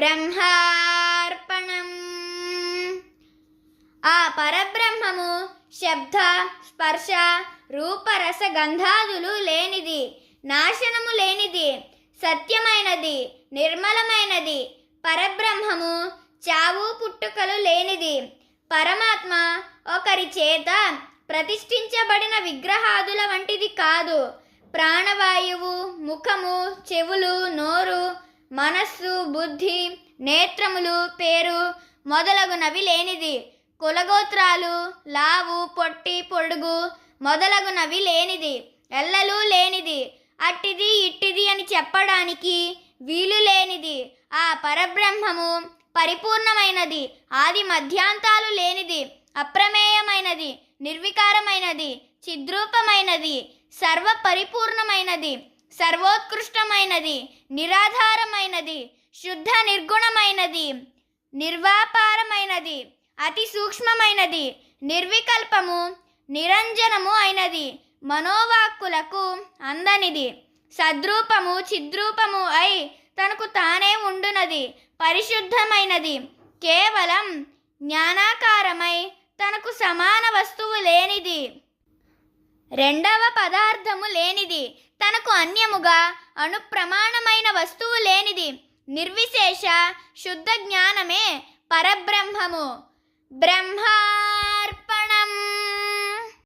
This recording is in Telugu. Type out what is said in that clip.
బ్రహ్మార్పణం. ఆ పరబ్రహ్మము శబ్ద స్పర్శ రూపరస గంధాదులు లేనిది నాశనము లేనిది సత్యమైనది నిర్మలమైనది. పరబ్రహ్మము చావు పుట్టుకలు లేనిది. పరమాత్మ ఒకరి చేత ప్రతిష్ఠించబడిన విగ్రహాదుల వంటిది కాదు. ప్రాణవాయువు ముఖము చెవులు మనస్సు బుద్ధి నేత్రములు పేరు మొదలగునవి లేనిది. కులగోత్రాలు లావు పొట్టి పొడుగు మొదలగునవి లేనిది. ఎల్లలు లేనిది. అట్టిది ఇట్టిది అని చెప్పడానికి వీలు లేనిది. ఆ పరబ్రహ్మము పరిపూర్ణమైనది. ఆది మధ్యాంతాలు లేనిది. అప్రమేయమైనది. నిర్వికారమైనది. చిద్రూపమైనది. సర్వ పరిపూర్ణమైనది సర్వోత్కృష్టమైనది నిరాధారమైనది శుద్ధ నిర్గుణమైనది నిర్వాపారమైనది అతి సూక్ష్మమైనది నిర్వికల్పము నిరంజనము అయినది మనోవాక్కులకు అందనిది. సద్రూపము చిద్రూపము అయి తనకు తానే ఉండునది పరిశుద్ధమైనది. కేవలం జ్ఞానాకారమై తనకు సమాన వస్తువు లేనిది. రెండవ పదార్థము లేనిది. తనకు అన్యముగా అనుప్రమాణమైన వస్తువు లేనిది నిర్విశేష శుద్ధ జ్ఞానమే పరబ్రహ్మము. బ్రహ్మా